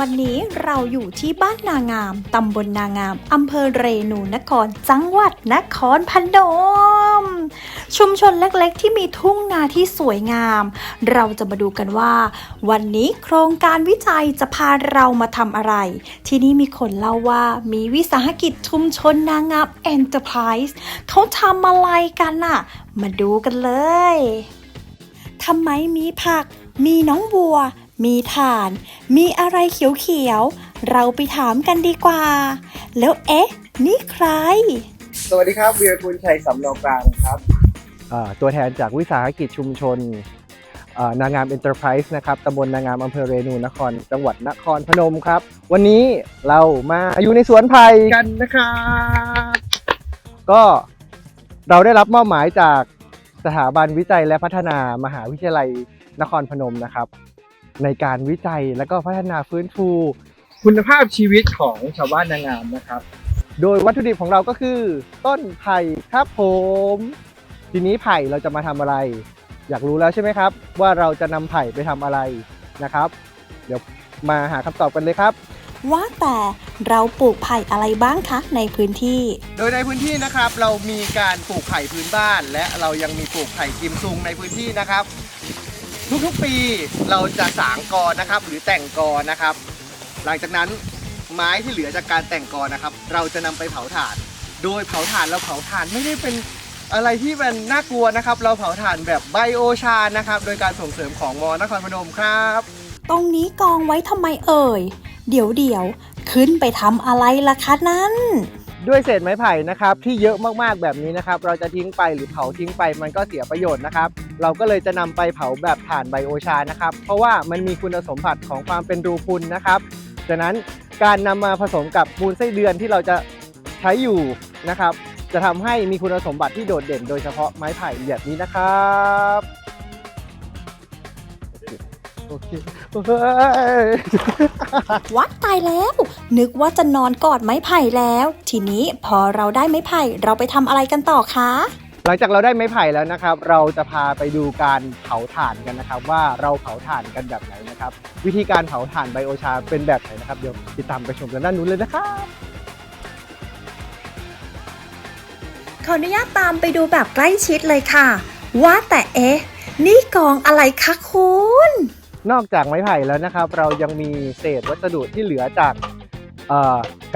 วันนี้เราอยู่ที่บ้านนางาม ตำบลนางาม อำเภอเรนูนคร จังหวัดนครพนม ชุมชนเล็กๆ ที่มีทุ่งนาที่สวยงาม เราจะมาดูกันว่า วันนี้โครงการวิจัยจะพาเรามาทำอะไร ที่นี่มีคนเล่าว่ามีวิสาหกิจชุมชนนางามเอ็นเตอร์ไพรส์เขาทำอะไรกันน่ะ มาดูกันเลยทำไมมีผัก มีน้องบัว มีถ่าน มีอะไรเขียวๆ เราไปถามกันดีกว่า แล้วเอ๊ะ นี่ใคร สวัสดีครับเวียคุณชัยสำเนากลางครับอ่าตัวแทนจากวิสาหกิจชุมชนอ่านางามเอ็นเตอร์ไพรส์นะครับตำบลนางามอำเภอเรนูนคร จังหวัดนครพนมครับ วันนี้เรามาอยู่ในสวนไผ่กันนะครับก็เราได้รับมอบหมายจากสถาบันวิจัยและพัฒนามหาวิทยาลัยนครพนมนะครับ ในการวิจัยและก็พัฒนาฟื้นฟู คุณภาพชีวิตของชาวบ้านนางามนะครับ โดยวัตถุดิบของเราก็คือ ต้นไผ่ครับผม ทีนี้ไผ่เราจะมาทำอะไร อยากรู้แล้วใช่ไหมครับ ว่าเราจะนำไผ่ไปทำอะไรนะครับ เดี๋ยวมาหาคำตอบกันเลยครับ ว่าแต่เราปลูกไผ่อะไรบ้างคะในพื้นที่ โดยในพื้นที่นะครับเรามีการปลูกไผ่พื้นบ้าน และเรายังมีปลูกไผ่กิมซุงในพื้นที่นะครับ ทุกๆปีเราจะสางกอนะครับ หรือแต่งกอนะครับ หลังจากนั้นไม้ที่เหลือจากการแต่งกอนะครับ เราจะนำไปเผาถ่าน โดยเผาถ่านเราเผาถ่านไม่ได้เป็นอะไรที่มันน่ากลัวนะครับ เราเผาถ่านแบบไบโอชานะครับ โดยการส่งเสริมของมอนครพนมครับ ตรงนี้กองไว้ทำไมเอ่ย เดี๋ยวเดี๋ยวขึ้นไปทำอะไรล่ะคะนั้น ด้วยเศษไม้ไผ่นะครับที่เยอะมากๆแบบนี้นะครับ เราจะทิ้งไปหรือเผาทิ้งไปมันก็เสียประโยชน์นะครับ เราก็เลยจะนำไปเผาแบบถ่านไบโอชานะครับ เพราะว่ามันมีคุณสมบัติของความเป็นรูพุนนะครับจากนั้นการนำมาผสมกับมูลไส้เดือนที่เราจะใช้อยู่นะครับ จะทำให้มีคุณสมบัติที่โดดเด่นโดยเฉพาะไม้ไผ่แบบนี้นะครับ โอเคโอเควัดตายแล้ว นึกว่าจะนอนกอดไม้ไผ่แล้ว ทีนี้พอเราได้ไม้ไผ่เราไปทำอะไรกันต่อคะ หลังจากเราได้ไม้ไผ่แล้วนะครับ เราจะพาไปดูการเผาถ่านกันนะครับ ว่าเราเผาถ่านกันแบบไหนนะครับ วิธีการเผาถ่านไบโอชาเป็นแบบไหนนะครับ เดี๋ยวติดตามไปชมกันด้านนู้นเลยนะครับ ขออนุญาตตามไปดูแบบใกล้ชิดเลยค่ะ ว่าแต่เอ๊ะ นี่กองอะไรคะคุณ นอกจากไม้ไผ่แล้วนะครับ เรายังมีเศษวัสดุที่เหลือจาก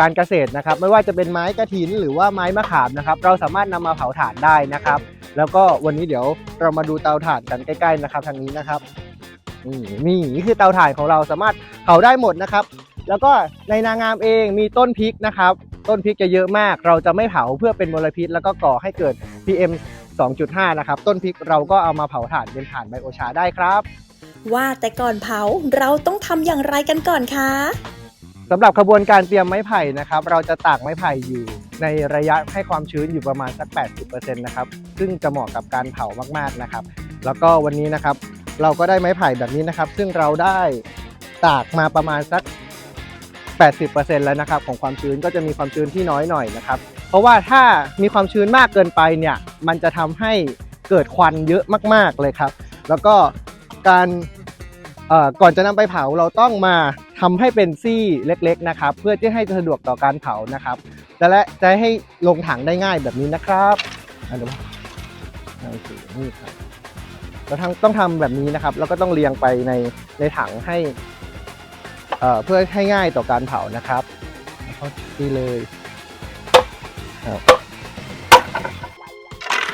การเกษตรนะครับ ไม่ว่าจะเป็นไม้กระถินหรือว่าไม้มะขามนะครับ เราสามารถนำมาเผาถ่านได้นะครับ แล้วก็วันนี้เดี๋ยวเรามาดูเตาถ่านกันใกล้ ๆนะครับ ทางนี้นะครับนี่นี่คือเตาถ่านของเราสามารถเผาได้หมดนะครับ แล้วก็ในนางงามเองมีต้นพริกนะครับ ต้นพริกจะเยอะมาก เราจะไม่เผาเพื่อเป็นมลพิษ แล้วก็ก่อให้เกิด PM 2.5 นะครับ ต้นพริกเราก็เอามาเผาถ่านเป็นถ่านไบโอชาได้ครับ ว่าแต่ก่อนเผาเราต้องทำอย่างไรกันก่อนคะสำหรับขบวนการเตรียมไม้ไผ่นะครับ เราจะตากไม้ไผ่อยู่ ในระยะให้ความชื้นอยู่ประมาณสัก 80%นะครับ ซึ่งจะเหมาะกับการเผามากๆนะครับ แล้วก็วันนี้นะครับ เราก็ได้ไม้ไผ่แบบนี้นะครับ ซึ่งเราได้ตากมาประมาณสัก 80%แล้วนะครับ ของความชื้นก็จะมีความชื้นที่น้อยหน่อยนะครับ เพราะว่าถ้ามีความชื้นมากเกินไปเนี่ย มันจะทำให้เกิดควันเยอะมาก ๆเลยครับ แล้วก็ การเอ่อก่อนจะนำไปเผาเราต้องมาทำให้เป็นซี่เล็กๆนะครับ เพื่อที่ให้สะดวกต่อการเผานะครับแต่และจะให้ลงถังได้ง่ายแบบนี้นะครับอันนี้โอเคนี่ครับเราทั้งต้องทำแบบนี้นะครับ แล้วก็ต้องเรียงไปในในถังให้เพื่อให้ง่ายต่อการเผานะครับแล้วก็นี่เลย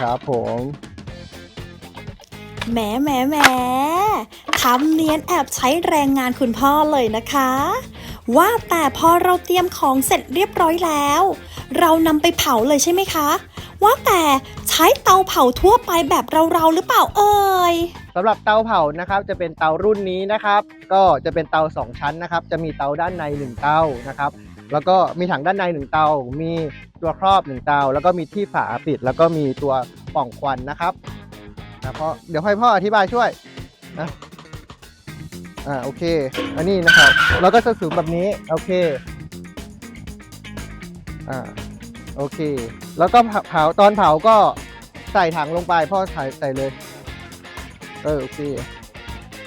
ครับผม แหมแหมแหมทำเนียนแอบใช้แรงงานคุณพ่อเลยนะคะ ว่าแต่พอเราเตรียมของเสร็จเรียบร้อยแล้ว เรานำไปเผาเลยใช่ไหมคะ ว่าแต่ใช้เตาเผาทั่วไปแบบเราๆหรือเปล่าเอ่ยสำหรับเตาเผานะครับจะเป็นเตารุ่นนี้นะครับ ก็จะเป็นเตา 2 ชั้นนะครับ จะมีเตาด้านใน 1 เตานะครับ แล้วก็มีถังด้านใน 1 เตา มีตัวครอบ 1 เตา แล้วก็มีที่ฝาปิด แล้วก็มีตัวป่องควันนะครับ นะเพราะเดี๋ยวให้พ่ออธิบายช่วยนะอ่าโอเค อันนี้นะครับ เราก็จะสูงแบบนี้ โอเค อ่าโอเค แล้วก็เผาตอนเผาก็ใส่ถังลงไปพ่อใส่ใส่เลย เออโอเค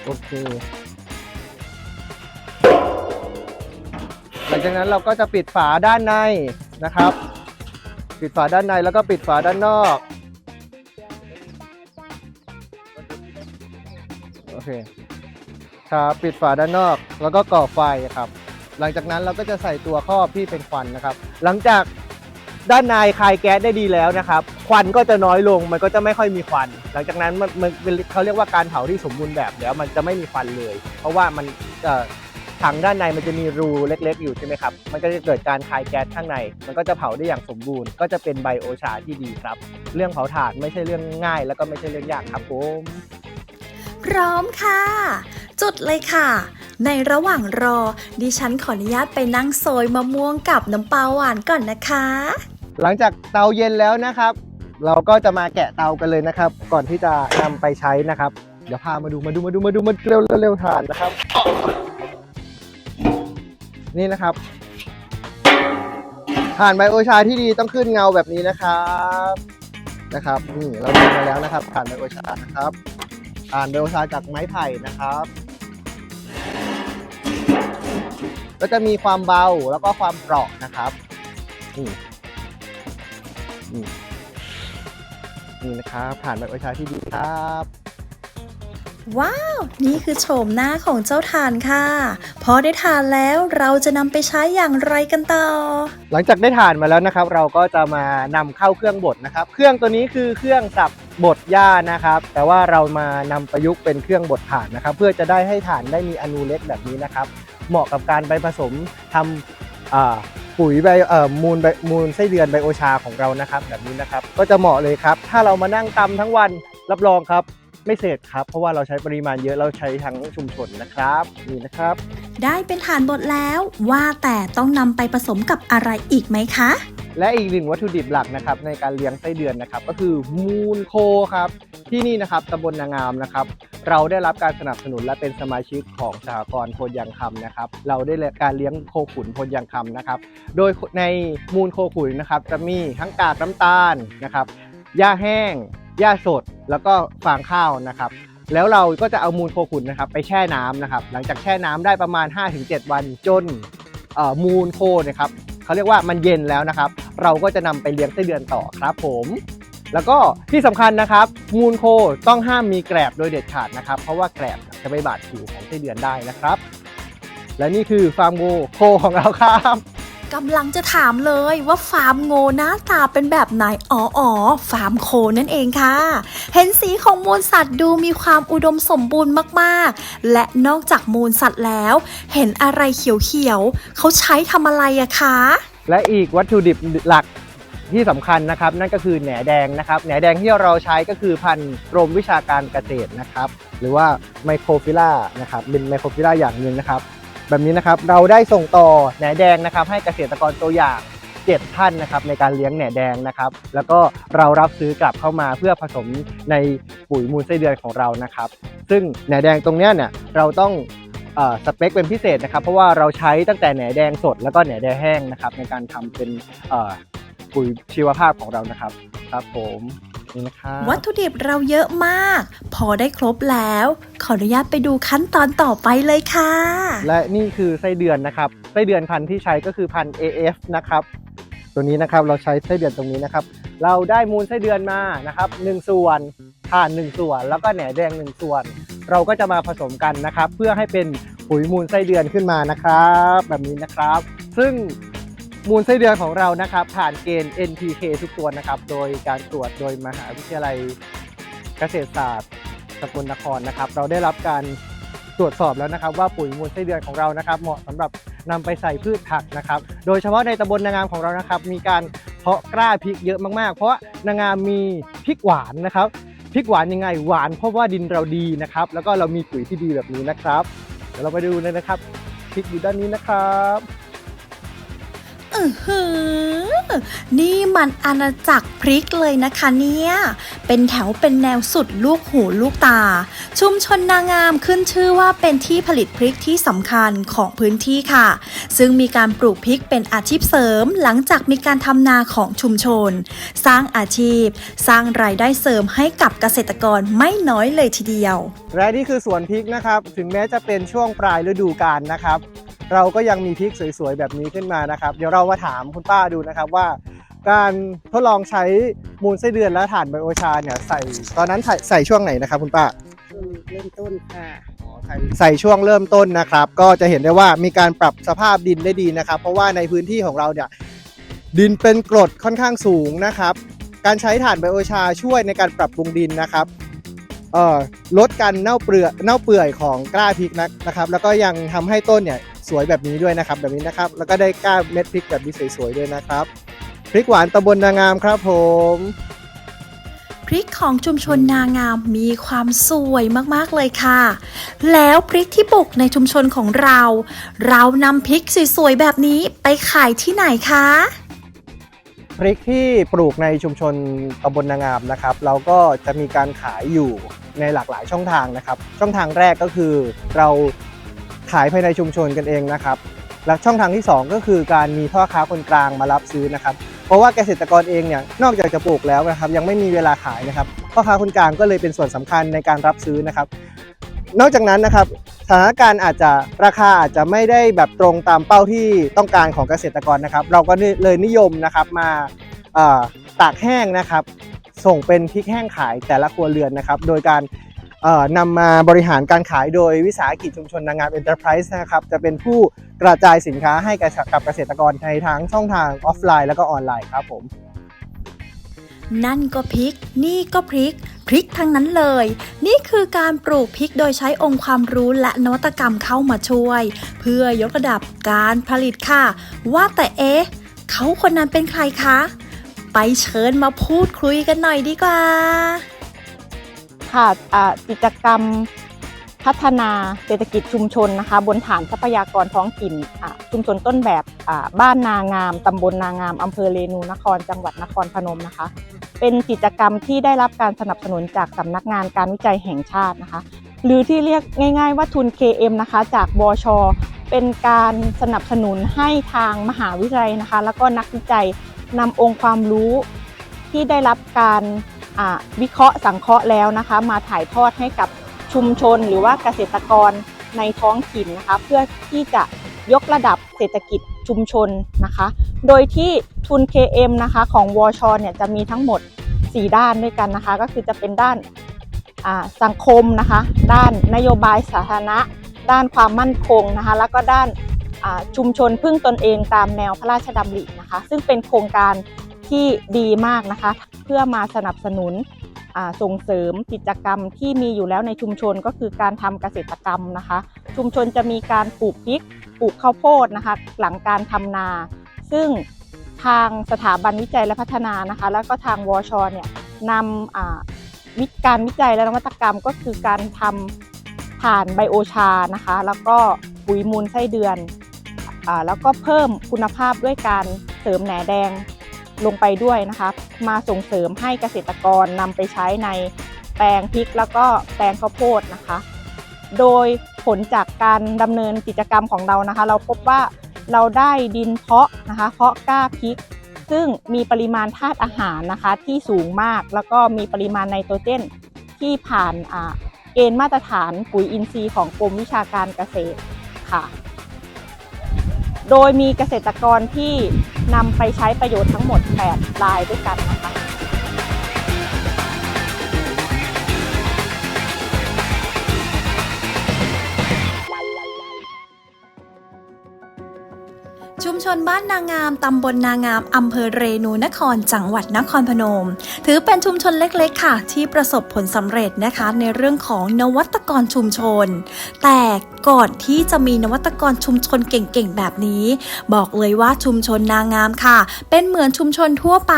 โอเค หลังจากนั้นเราก็จะปิดฝาด้านในนะครับ ปิดฝาด้านในแล้วก็ปิดฝาด้านนอก เคครับปิดฝาด้านนอกแล้วก็ก่อไฟครับ หลังจากนั้นเราก็จะใส่ตัวครอบที่เป็นควันนะครับ หลังจากด้านในคายแก๊สได้ดีแล้วนะครับ ควันก็จะน้อยลงมันก็จะไม่ค่อยมีควัน หลังจากนั้นมันมันเขาเรียกว่าการเผาที่สมบูรณ์แบบแล้วมันจะไม่มีควันเลย เพราะว่ามันถังด้านในมันจะมีรูเล็ก ๆ อยู่ใช่ไหมครับ มันก็จะเกิดการคายแก๊สข้างใน มันก็จะเผาได้อย่างสมบูรณ์ ก็จะเป็นไบโอชาที่ดีครับ เรื่องเผาถ่านไม่ใช่เรื่องง่าย แล้วก็ไม่ใช่เรื่องยากครับผม พร้อมค่ะ จุดเลยค่ะ ในระหว่างรอ ดิฉันขออนุญาตไปนั่งโซยมะม่วงกับน้ำปลาหวานก่อนนะคะ หลังจากเตาเย็นแล้วนะครับ เราก็จะมาแกะเตากันเลยนะครับ ก่อนที่จะนำไปใช้นะครับ เดี๋ยวพามาดูมาดูมาดูมาดูมาเร็วเร็วเร็วทานนะครับ นี่นะครับถ่านไบโอชาที่ดีต้องขึ้นเงาแบบนี้นะครับนะครับ นี่เราดูมาแล้วนะครับถ่านไบโอชานะครับ ถ่านไบโอชาจากไม้ไผ่นะครับ ก็จะมีความเบาแล้วก็ความเปราะนะครับนี่นี่นี่นะครับ ผ่านแบบประชาที่ดีครับ ว้าว นี่คือโฉมหน้าของเจ้าทานค่ะ พอได้ทานแล้วเราจะนำไปใช้อย่างไรกันต่อ หลังจากได้ทานมาแล้วนะครับ เราก็จะมานำเข้าเครื่องบดนะครับ เครื่องตัวนี้คือเครื่องสับ บดหญ้านะครับ แต่ว่าเรามานำประยุกต์เป็นเครื่องบดถ่านนะครับ เพื่อจะได้ให้ถ่านได้มีอนูเล็กแบบนี้นะครับ เหมาะกับการไปผสมทำอ่าปุ๋ยไบมูลไบมูลไส้เดือนไบโอชาของเรานะครับ แบบนี้นะครับ ก็จะเหมาะเลยครับ ถ้าเรามานั่งตำทั้งวันรับรองครับไม่เสร็จครับ เพราะว่าเราใช้ปริมาณเยอะเราใช้ทั้งชุมชนนะครับนี่นะครับ ได้เป็นฐานบดแล้วว่าแต่ต้องนำไปผสมกับอะไรอีกไหมคะ และอีกหนึ่งวัตถุดิบหลักนะครับในการเลี้ยงไส้เดือนนะครับ ก็คือมูลโคครับที่นี่นะครับตำบลนางามนะครับ เราได้รับการสนับสนุนและเป็นสมาชิกของสหกรณ์พยังคำนะครับ เราได้การเลี้ยงโคขุนพยังคำนะครับ โดยในมูลโคขุนนะครับ จะมีทั้งกากน้ำตาลนะครับหญ้าแห้งหญ้าสด แล้วก็ฟางข้าวนะครับแล้วเราก็จะเอามูลโคขุนนะครับไปแช่น้ำนะครับ หลังจากแช่น้ำได้ประมาณ 5-7 วันจน มูลโคนะครับเขาเรียกว่ามันเย็นแล้วนะครับ เราก็จะนำไปเลี้ยงไส้เดือนต่อครับผมแล้วก็ที่สำคัญนะครับมูลโคต้องห้ามมีแกลบโดยเด็ดขาดนะครับ เพราะว่าแกลบจะไปบาดผิวของไส้เดือนได้นะครับ และนี่คือฟาร์มโกโคของเราครับ กำลังจะถามเลยว่าฟาร์มโงหน้าตาเป็นแบบไหน อ๋ออ๋อฟาร์มโคนั่นเองค่ะ เห็นสีของมูลสัตว์ดูมีความอุดมสมบูรณ์มากๆ และนอกจากมูลสัตว์แล้ว เห็นอะไรเขียวๆเขาใช้ทำอะไรอะคะ และอีกวัตถุดิบหลักที่สำคัญนะครับ นั่นก็คือแหนแดงนะครับแหนแดงที่เราใช้ก็คือพันธุ์กรมวิชาการเกษตรนะครับ หรือว่าไมโครฟิล่านะครับเป็นไมโครฟิล่าอย่างหนึ่งนะครับ แบบนี้นะครับเราได้ส่งต่อแหนแดงนะครับ ให้เกษตรกรตัวอย่าง 7 ท่านนะครับในการเลี้ยงแหนแดงนะครับ แล้วก็เรารับซื้อกลับเข้ามาเพื่อผสมในปุ๋ยมูลไส้เดือนของเรานะครับ ซึ่งแหนแดงตรงเนี้ยเนี่ยเราต้องสเปคเป็นพิเศษนะครับ เพราะว่าเราใช้ตั้งแต่แหนแดงสดแล้วก็แหนแดงแห้งนะครับในการทำเป็นปุ๋ยชีวภาพของเรานะครับครับผม นี่นะครับวัตถุดิบเราเยอะมาก พอได้ครบแล้ว ขออนุญาตไปดูขั้นตอนต่อไปเลยค่ะ และนี่คือไส้เดือนนะครับไส้เดือนพันธุ์ที่ใช้ก็คือพันธุ์ AF นะครับ ตัวนี้นะครับเราใช้ไส้เดือนตรงนี้นะครับ เราได้มูลไส้เดือนมานะครับหนึ่งส่วนถ่านหนึ่งส่วน แล้วก็แหนแดงหนึ่งส่วน เราก็จะมาผสมกันนะครับ เพื่อให้เป็นปุ๋ยมูลไส้เดือนขึ้นมานะครับ แบบนี้นะครับ ซึ่ง มูลไส้เดือนของเรานะครับ ผ่านเกณฑ์ NPK ทุกตัวนะครับ โดยการตรวจโดยมหาวิทยาลัยเกษตรศาสตร์สกลนครนะครับ เราได้รับการตรวจสอบแล้วนะครับ ว่าปุ๋ยมูลไส้เดือนของเรานะครับ เหมาะสำหรับนำไปใส่พืชผักนะครับ โดยเฉพาะในตำบลนางามของเรานะครับ มีการเพาะกล้าพริกเยอะมากๆ เพราะว่านางามมีพริกหวานนะครับพริกหวานยังไงหวานเพราะว่าดินเราดีนะครับ แล้วก็เรามีปุ๋ยที่ดีแบบนี้นะครับเดี๋ยวเราไปดูเลยนะครับพริกอยู่ด้านนี้นะครับ อหือ นี่มันอาณาจักรพริกเลยนะคะเนี่ย เป็นแถวเป็นแนวสุดลูกหูลูกตา ชุมชนนางงามขึ้นชื่อว่าเป็นที่ผลิตพริกที่สำคัญของพื้นที่ค่ะ ซึ่งมีการปลูกพริกเป็นอาชีพเสริม หลังจากมีการทำนาของชุมชน สร้างอาชีพ สร้างรายได้เสริมให้กับเกษตรกรไม่น้อยเลยทีเดียว และนี่คือสวนพริกนะครับ ถึงแม้จะเป็นช่วงปลายฤดูกาลนะครับ เราก็ยังมีพริกสวยๆแบบนี้ขึ้นมานะครับ เดี๋ยวเรามาถามคุณป้าดูนะครับว่า การทดลองใช้มูลไส้เดือนและถ่านไบโอชาเนี่ยใส่ตอนนั้นใส่ใส่ช่วงไหนนะครับคุณป้าช่วงเริ่มต้นค่ะใส่ใส่ช่วงเริ่มต้นนะครับ ก็จะเห็นได้ว่ามีการปรับสภาพดินได้ดีนะครับ เพราะว่าในพื้นที่ของเราเนี่ยดินเป็นกรดค่อนข้างสูงนะครับ การใช้ถ่านไบโอชาช่วยในการปรับปรุงดินนะครับเอ่อลดการเน่าเปลือกเน่าเปื่อยของกล้าพริกนะนะครับ แล้วก็ยังทำให้ต้นเนี่ย สวยแบบนี้ด้วยนะครับแบบนี้นะครับแล้วก็ได้กล้าเม็ดพริกแบบนี้สวยๆด้วยนะครับพริกหวานตำบลนางามครับผมพริกของชุมชนนางามมีความสวยมากๆเลยค่ะ แล้วพริกที่ปลูกในชุมชนของเรา เรานำพริกสวยๆแบบนี้ไปขายที่ไหนคะพริกที่ปลูกในชุมชนตำบลนางามนะครับ เราก็จะมีการขายอยู่ในหลากหลายช่องทางนะครับ ช่องทางแรกก็คือเรา ขายภายในชุมชนกันเองนะครับและช่องทางที่ 2 ก็คือการมีพ่อค้าคนกลางมารับซื้อนะครับ เพราะว่าเกษตรกรเองเนี่ยนอกจากจะปลูกแล้วนะครับ ยังไม่มีเวลาขายนะครับพ่อค้าคนกลางก็เลยเป็นส่วนสำคัญในการรับซื้อนะครับ นอกจากนั้นนะครับสถานการณ์อาจจะราคาอาจจะไม่ได้แบบตรงตามเป้าที่ต้องการของเกษตรกรนะครับ เราก็เลยนิยมนะครับมาตากแห้งนะครับ ส่งเป็นพริกแห้งขายแต่ละครัวเรือนนะครับ โดยการ นำมาบริหารการขายโดยวิสาหกิจชุมชนนางงามเอ็นเตอร์ไพรส์นะครับ จะเป็นผู้กระจายสินค้าให้กับเกษตรกรในทั้งช่องทางออฟไลน์แล้วก็ออนไลน์ครับผม นั่นก็พริก นี่ก็พริก พริกทั้งนั้นเลย นี่คือการปลูกพริกโดยใช้องค์ความรู้และนวัตกรรมเข้ามาช่วย เพื่อยกระดับการผลิตค่ะ ว่าแต่เอ๊ะเขาคนนั้นเป็นใครคะ ไปเชิญมาพูดคุยกันหน่อยดีกว่า ค่ะกิจกรรมพัฒนาเศรษฐกิจชุมชนนะคะ บนฐานทรัพยากรท้องถิ่นชุมชนต้นแบบบ้านนางามตำบลนางามอำเภอเรนูนคร จังหวัดนครพนมนะคะ เป็นกิจกรรมที่ได้รับการสนับสนุนจากสำนักงานการวิจัยแห่งชาตินะคะ หรือที่เรียกง่าย ๆ ว่าทุน KM นะคะ จากบช เป็นการสนับสนุนให้ทางมหาวิทยาลัยนะคะ แล้วก็นักวิจัยนำองค์ความรู้ที่ได้รับการ วิเคราะห์สังเคราะห์แล้วนะคะ มาถ่ายทอดให้กับชุมชนหรือว่าเกษตรกรในท้องถิ่นนะคะ เพื่อที่จะยกระดับเศรษฐกิจชุมชนนะคะ โดยที่ทุน KM นะคะของวชเนี่ยจะมีทั้งหมด 4 ด้านด้วยกันนะคะ ก็คือจะเป็นด้านสังคมนะคะ ด้านนโยบายสาธารณะ ด้านความมั่นคงนะคะ แล้วก็ด้านชุมชนพึ่งตนเองตามแนวพระราชดำรินะคะ ซึ่งเป็นโครงการ ที่ดีมากนะคะ เพื่อมาสนับสนุนส่งเสริมกิจกรรมที่มีอยู่แล้วในชุมชนก็คือการทำเกษตรกรรมนะคะ ชุมชนจะมีการปลูกพริกปลูกข้าวโพดนะคะ หลังการทำนา ซึ่งทางสถาบันวิจัยและพัฒนานะคะ แล้วก็ทางวชเนี่ยนำวิการวิจัยและนวัตกรรมก็คือการทำถ่านไบโอชานะคะ แล้วก็ปุ๋ยมูลไส้เดือนอแล้วก็เพิ่มคุณภาพด้วยการเสริมแหนแดง ลงไปด้วยนะคะ มาส่งเสริมให้เกษตรกรนำไปใช้ในแปลงพริกแล้วก็แปลงข้าวโพดนะคะ โดยผลจากการดำเนินกิจกรรมของเรานะคะ เราพบว่าเราได้ดินเพาะนะคะ เพาะกล้าพริก ซึ่งมีปริมาณธาตุอาหารนะคะที่สูงมากแล้วก็มีปริมาณไนโตรเจนที่ผ่านเกณฑ์มาตรฐานปุ๋ยอินทรีย์ของกรมวิชาการเกษตรค่ะ โดยมีเกษตรกรที่ นำไปใช้ประโยชน์ทั้งหมด8รายด้วยกันนะคะ มชนบ้านนางาม ตำบลนางาม อำเภอเรนูนคร จังหวัดนครพนม ถือเป็นชุมชนเล็กๆ ค่ะ ที่ประสบผลสำเร็จนะคะในเรื่องของนวัตกรชุมชน แต่ก่อนที่จะมีนวัตกรชุมชนเก่งๆ แบบนี้ บอกเลยว่าชุมชนนางงามค่ะ เป็นเหมือนชุมชนทั่วไป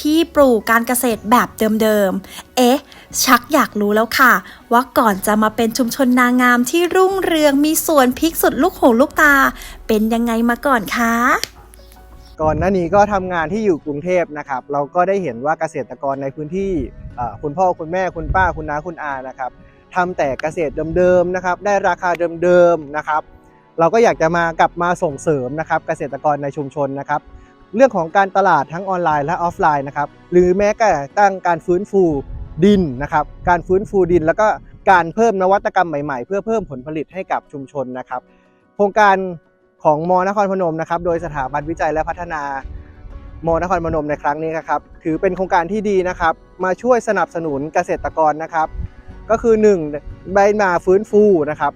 ที่ปลูกการเกษตรแบบเดิมๆ เอ๊ะ ชักอยากรู้แล้วค่ะ ว่าก่อนจะมาเป็นชุมชนนางงามที่รุ่งเรืองมีสวนพริกสุดลูกหูลูกตา เป็นยังไงมาก่อนคะก่อนหน้านี้ก็ทำงานที่อยู่กรุงเทพนะครับ เราก็ได้เห็นว่าเกษตรกรในพื้นที่คุณพ่อคุณแม่คุณป้าคุณน้าคุณอานะครับทำแต่เกษตรเดิมๆนะครับ ได้ราคาเดิมๆนะครับ เราก็อยากจะมากลับมาส่งเสริมนะครับเกษตรกรในชุมชนนะครับ เรื่องของการตลาดทั้งออนไลน์และออฟไลน์นะครับ หรือแม้กระทั่งการฟื้นฟู ดินนะครับ การฟื้นฟูดิน แล้วก็การเพิ่มนวัตกรรมใหม่ๆ เพื่อเพิ่มผลผลิตให้กับชุมชนนะครับ โครงการของมนครพนมนะครับ โดยสถาบันวิจัยและพัฒนามนครพนมในครั้งนี้นะครับ ถือเป็นโครงการที่ดีนะครับ มาช่วยสนับสนุนเกษตรกรนะครับ ก็คือ1ใบมาฟื้นฟูนะครับ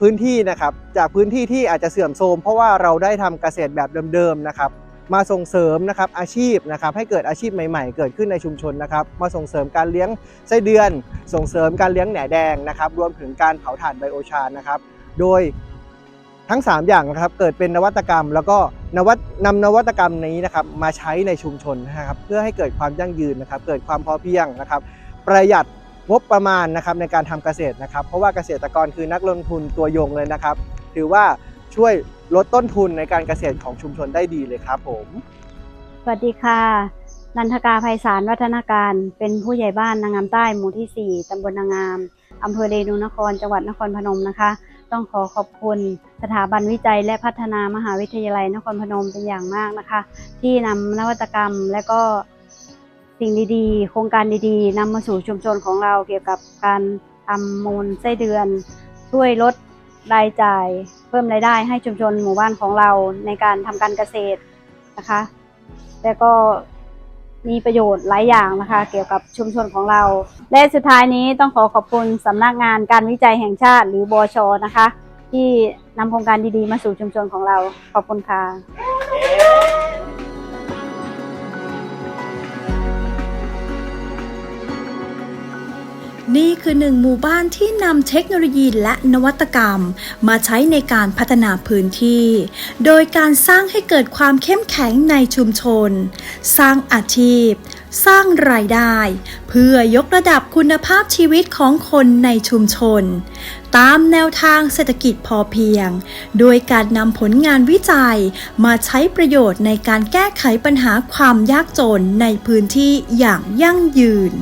พื้นที่นะครับจากพื้นที่ที่อาจจะเสื่อมโทรมเพราะว่าเราได้ทำเกษตรแบบเดิมๆนะครับ มาส่งเสริมนะครับอาชีพนะครับให้เกิดอาชีพใหม่ๆ เกิดขึ้นในชุมชนนะครับ มาส่งเสริมการเลี้ยงไส้เดือน ส่งเสริมการเลี้ยงแหนแดงนะครับ รวมถึงการเผาถ่านไบโอชานนะครับ โดยทั้ง 3 อย่างนะครับเกิดเป็นนวัตกรรม แล้วก็นวัตนำนวัตกรรมนี้นะครับมาใช้ในชุมชนนะครับเพื่อให้เกิดความยั่งยืนนะครับ เกิดความพอเพียงนะครับ ประหยัดงบประมาณนะครับในการทำเกษตรนะครับ เพราะว่าเกษตรกรคือนักลงทุนตัวยงเลยนะครับ ถือว่า ช่วยลดต้นทุนในการเกษตรของชุมชนได้ดีเลยครับผม สวัสดีค่ะ นันทกาภัยสารวัฒนาการ เป็นผู้ใหญ่บ้านนางงามใต้หมู่ที่ 4 ตำบลนางงามอำเภอเรนูนคร จังหวัดนครพนมนะคะ ต้องขอขอบคุณสถาบันวิจัยและพัฒนามหาวิทยาลัยนครพนมเป็นอย่างมากนะคะ ที่นำนวัตกรรมและก็สิ่งดีๆ โครงการดีๆนำมาสู่ชุมชนของเราเกี่ยวกับการทำมูลไส้เดือน ช่วยลด รายจ่ายเพิ่มรายได้ให้ชุมชนหมู่บ้านของเราในการทำการเกษตรนะคะแล้วก็มีประโยชน์หลายอย่างนะคะ เกี่ยวกับชุมชนของเรา และสุดท้ายนี้ต้องขอขอบคุณสำนักงานการวิจัยแห่งชาติหรือบอชนะคะ ที่นำโครงการดีๆ มาสู่ชุมชนของเรา ขอบคุณค่ะ นี่คือหนึ่งหมู่บ้านที่นำเทคโนโลยีและนวัตกรรม มาใช้ในการพัฒนาพื้นที่ โดยการสร้างให้เกิดความเข้มแข็งในชุมชน สร้างอาชีพ สร้างรายได้ เพื่อยกระดับคุณภาพชีวิตของคนในชุมชน ตามแนวทางเศรษฐกิจพอเพียง โดยการนำผลงานวิจัย มาใช้ประโยชน์ในการแก้ไขปัญหาความยากจนในพื้นที่อย่างยั่งยืน